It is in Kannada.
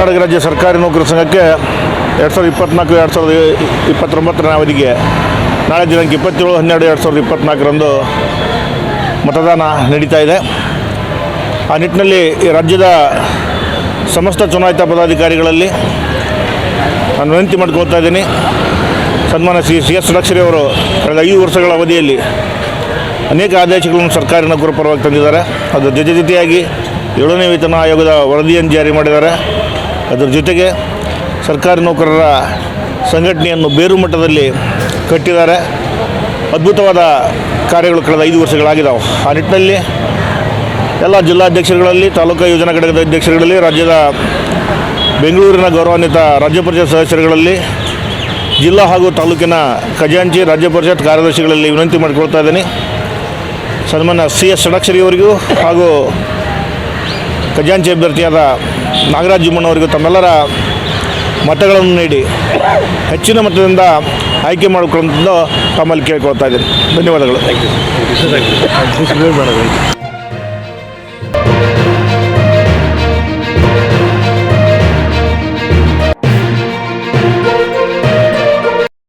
ಕರ್ನಾಟಕ ರಾಜ್ಯ ಸರ್ಕಾರಿ ನೌಕರ ಸಂಘಕ್ಕೆ ಎರಡು ಸಾವಿರದ ಇಪ್ಪತ್ನಾಲ್ಕು, ಎರಡು ಸಾವಿರದ ಇಪ್ಪತ್ತೊಂಬತ್ತನೇ ಅವಧಿಗೆ ನಾಳೆ ದಿನಾಂಕ ಇಪ್ಪತ್ತೇಳು, ಹನ್ನೆರಡು, ಎರಡು ಸಾವಿರದ ಇಪ್ಪತ್ತ್ನಾಲ್ಕರಂದು ಮತದಾನ ನಡೀತಾ ಇದೆ. ಆ ನಿಟ್ಟಿನಲ್ಲಿ ರಾಜ್ಯದ ಸಮಸ್ತ ಚುನಾಯಿತ ಪದಾಧಿಕಾರಿಗಳಲ್ಲಿ ನಾನು ವಿನಂತಿ ಮಾಡ್ಕೊಳ್ತಾ ಇದ್ದೀನಿ. ಸನ್ಮಾನ ಶ್ರೀ ಸಿ ಎಸ್ ಷಡಕ್ಷರಿ ಅವರು ಕಳೆದ ಐದು ವರ್ಷಗಳ ಅವಧಿಯಲ್ಲಿ ಅನೇಕ ಆದೇಶಗಳನ್ನು ಸರ್ಕಾರಿ ನೌಕರ ಪರವಾಗಿ ತಂದಿದ್ದಾರೆ. ಅದು ಜೊತೆ ಜೊತೆಯಾಗಿ ಏಳನೇ ವೇತನ ಆಯೋಗದ ವರದಿಯನ್ನು ಜಾರಿ ಮಾಡಿದ್ದಾರೆ. ಅದರ ಜೊತೆಗೆ ಸರ್ಕಾರಿ ನೌಕರರ ಸಂಘಟನೆಯನ್ನು ಬೇರು ಮಟ್ಟದಲ್ಲಿ ಕಟ್ಟಿದ್ದಾರೆ. ಅದ್ಭುತವಾದ ಕಾರ್ಯಗಳು ಕಳೆದ ಐದು ವರ್ಷಗಳಾಗಿದ್ದಾವೆ ಆ ನಿಟ್ಟಿನಲ್ಲಿ ಎಲ್ಲ ಜಿಲ್ಲಾಧ್ಯಕ್ಷರುಗಳಲ್ಲಿ, ತಾಲೂಕಾ ಯೋಜನಾ ಘಟಕದ ಅಧ್ಯಕ್ಷರುಗಳಲ್ಲಿ, ರಾಜ್ಯದ ಬೆಂಗಳೂರಿನ ಗೌರವಾನ್ವಿತ ರಾಜ್ಯ ಪರಿಷತ್ ಸದಸ್ಯರುಗಳಲ್ಲಿ, ಜಿಲ್ಲಾ ಹಾಗೂ ತಾಲೂಕಿನ ಖಜಾಂಚಿ ರಾಜ್ಯ ಪರಿಷತ್ ಕಾರ್ಯದರ್ಶಿಗಳಲ್ಲಿ ವಿನಂತಿ ಮಾಡಿಕೊಳ್ತಾ ಇದ್ದೀನಿ. ಸನ್ಮಾನ್ಯ ಸಿ ಎಸ್ ಷಡಾಕ್ಷರಿಯವರಿಗೂ ಹಾಗೂ ಖಜಾಂಚಿ ಅಭ್ಯರ್ಥಿಯಾದ ನಾಗರಾಜ್ ಜುಮ್ಮಣ್ಣವರಿಗೂ ತಮ್ಮೆಲ್ಲರ ಮತಗಳನ್ನು ನೀಡಿ ಹೆಚ್ಚಿನ ಮತದಿಂದ ಆಯ್ಕೆ ಮಾಡಿಕೊಳ್ಳೋದು ತಮ್ಮಲ್ಲಿ ಕೇಳ್ಕೊಳ್ತಾ ಇದ್ದೀನಿ. ಧನ್ಯವಾದಗಳು.